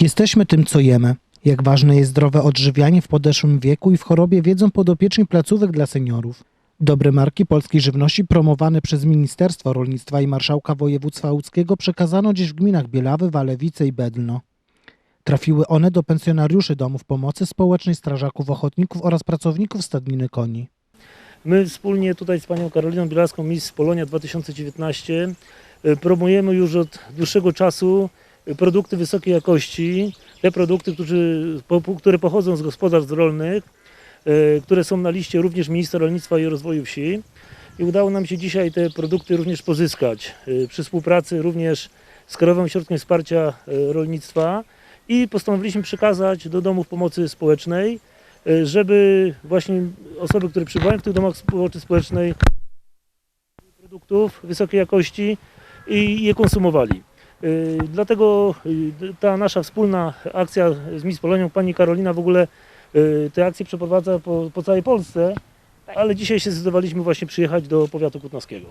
Jesteśmy tym, co jemy. Jak ważne jest zdrowe odżywianie w podeszłym wieku i w chorobie wiedzą podopieczni placówek dla seniorów. Dobre marki polskiej żywności promowane przez Ministerstwo Rolnictwa i Marszałka Województwa Łódzkiego przekazano dziś w gminach Bielawy, Walewice i Bedlno. Trafiły one do pensjonariuszy domów pomocy społecznej, strażaków ochotników oraz pracowników stadniny koni. My wspólnie tutaj z panią Karoliną Bielaską, Miss Polonia 2019, y, promujemy już od dłuższego czasu produkty wysokiej jakości. Te produkty, którzy, które pochodzą z gospodarstw rolnych, y, które są na liście również Ministra Rolnictwa i Rozwoju Wsi. I udało nam się dzisiaj te produkty również pozyskać y, przy współpracy również z Krajowym Ośrodkiem Wsparcia y, Rolnictwa i postanowiliśmy przekazać do domów pomocy społecznej żeby właśnie osoby, które przybywają w tych domach pomocy społecznej produktów wysokiej jakości i je konsumowali. Y, Dlatego y, ta nasza wspólna akcja z Miss Polonią, pani Karolina w ogóle y, te akcje przeprowadza po, po całej Polsce, ale dzisiaj się zdecydowaliśmy właśnie przyjechać do powiatu kutnowskiego.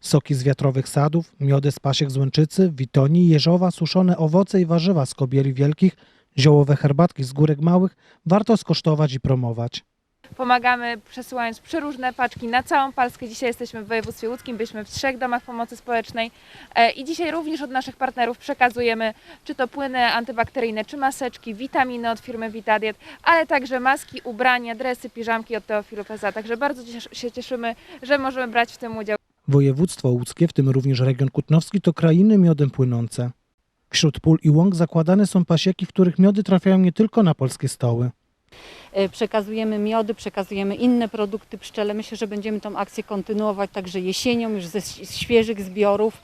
Soki z wiatrowych sadów, miody z pasiek z Łęczycy, Witoni, Jeżowa, suszone owoce i warzywa z kobieli wielkich, ziołowe herbatki z górek małych warto skosztować i promować. Pomagamy przesyłając przeróżne paczki na całą Polskę. Dzisiaj jesteśmy w województwie łódzkim, byliśmy w trzech domach pomocy społecznej E, i dzisiaj również od naszych partnerów przekazujemy czy to płyny antybakteryjne, czy maseczki, witaminy od firmy Vitadiet, ale także maski, ubrania, dresy, piżamki od Teofilu PSA. Także bardzo się cieszymy, że możemy brać w tym udział. Województwo łódzkie, w tym również region kutnowski, to krainy miodem płynące. Wśród pól i łąk zakładane są pasieki, w których miody trafiają nie tylko na polskie stoły. E, Przekazujemy miody, przekazujemy inne produkty pszczele. Myślę, że będziemy tą akcję kontynuować także jesienią, już ze świeżych zbiorów.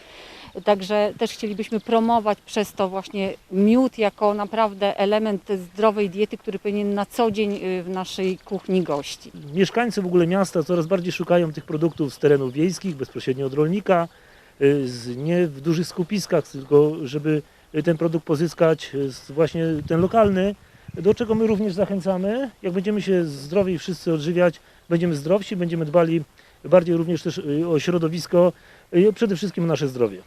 Także też chcielibyśmy promować przez to właśnie miód jako naprawdę element zdrowej diety, który powinien na co dzień y, w naszej kuchni gościć. Mieszkańcy w ogóle miasta coraz bardziej szukają tych produktów z terenów wiejskich, bezpośrednio od rolnika, y, nie w dużych skupiskach, tylko żeby ten produkt pozyskać y, właśnie ten lokalny, do czego my również zachęcamy. Jak będziemy się zdrowiej wszyscy odżywiać, będziemy zdrowsi, będziemy dbali bardziej również też y, o środowisko, y, przede wszystkim o nasze zdrowie.